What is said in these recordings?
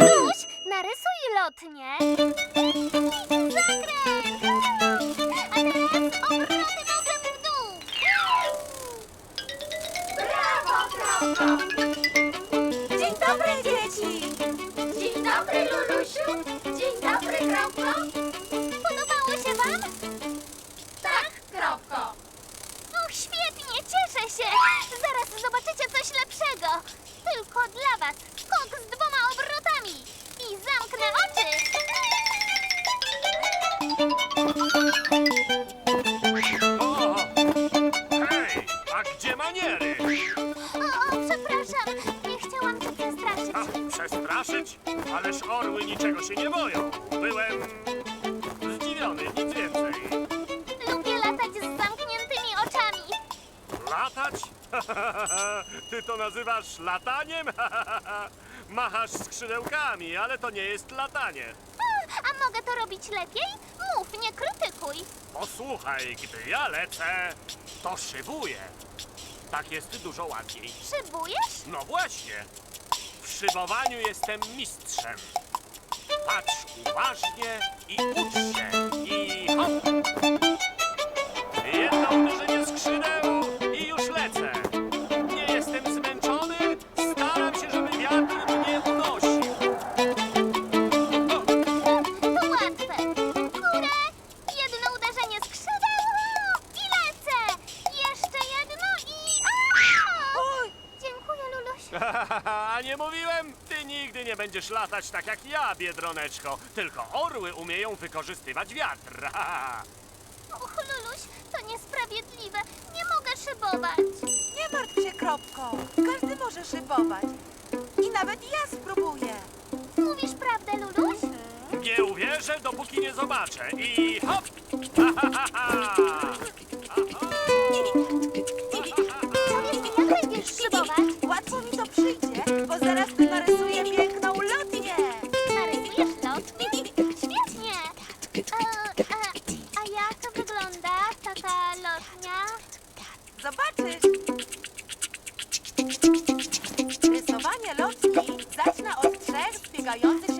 Luś, narysuj lotnię. Dla was. Skok z dwoma obrotami. I zamknę oczy. O! Hej, a gdzie maniery? O, o, przepraszam. Nie chciałam cię przestraszyć. A, przestraszyć? Ależ orły niczego się nie boją. Byłem Ty to nazywasz lataniem? Machasz skrzydełkami, ale to nie jest latanie. A, mogę to robić lepiej? Mów, nie krytykuj. Posłuchaj, gdy ja lecę, to szybuję. Tak jest dużo ładniej. Szybujesz? No właśnie. W szybowaniu jestem mistrzem. Patrz uważnie i ucz się. I hop! Jedno uderzenie skrzydeł A nie mówiłem? Ty nigdy nie będziesz latać tak jak ja, Biedroneczko. Tylko orły umieją wykorzystywać wiatr. Och, Luluś, to niesprawiedliwe. Nie mogę szybować. nie martw się, Kropko. Każdy może szybować. I nawet ja spróbuję. Mówisz prawdę, Luluś? Nie uwierzę, dopóki nie zobaczę. I hop! bo zaraz tu narysuję piękną lotnię. Narysujesz lotnię? Świetnie. E, a, a jak to wygląda, taka lotnia? Zobaczysz. Rysowanie lotni zaczyna od trzech zbiegających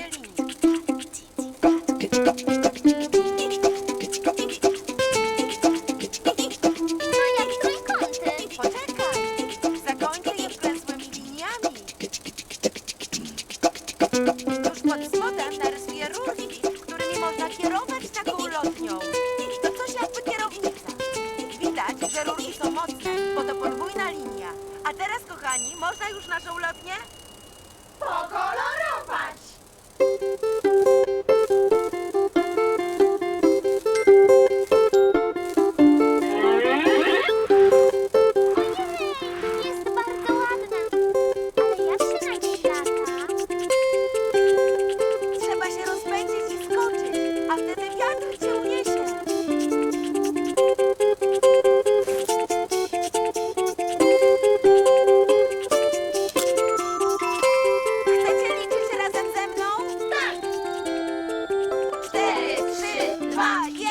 można już naszą lotnię? Pokolorować.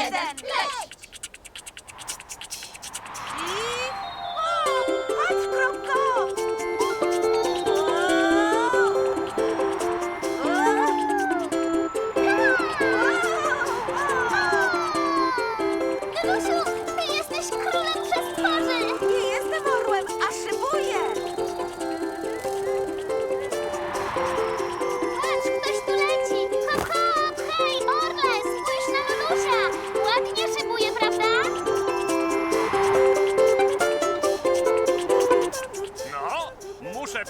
together. Let's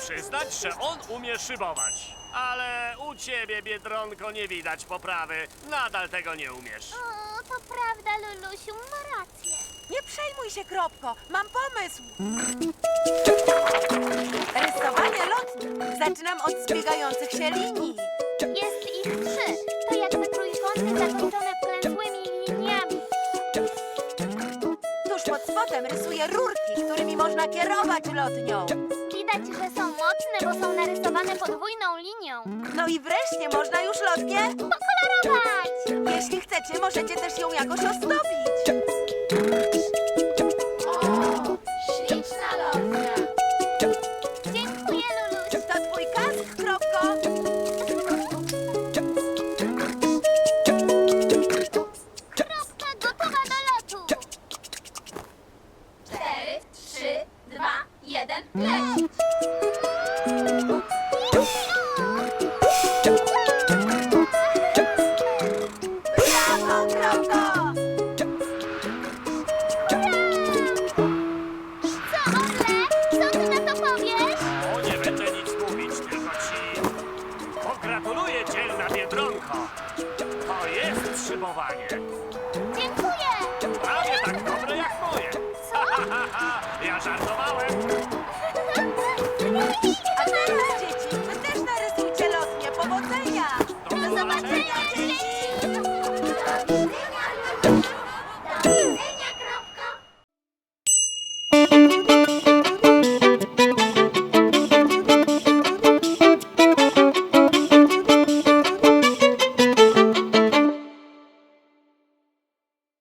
przyznać, że on umie szybować. Ale u ciebie, Biedronko, nie widać poprawy. Nadal tego nie umiesz. O, to prawda, Lulusiu, ma rację. Nie przejmuj się, Kropko, mam pomysł! Rysowanie lotni. Zaczynam od zbiegających się linii. Jest ich trzy. To jakby trójkąty zakończone wklęsłymi liniami. Tuż pod spodem rysuję rurki, którymi można kierować lotnią. Widać, że są mocne, bo są narysowane podwójną linią. No i wreszcie można już lotnię? Pokolorować! Jeśli chcecie, możecie też ją jakoś ozdobić. Brawo, Kropko! Co, Orle? Co ty na to powiesz? O, nie będę nic mówić, tylko ci pogratuluję, dzielna Biedronko. To jest szybowanie. Dziękuję! Prawie tak dobre jak moje. Ha, ha, ha, ha. Ja żartowałem.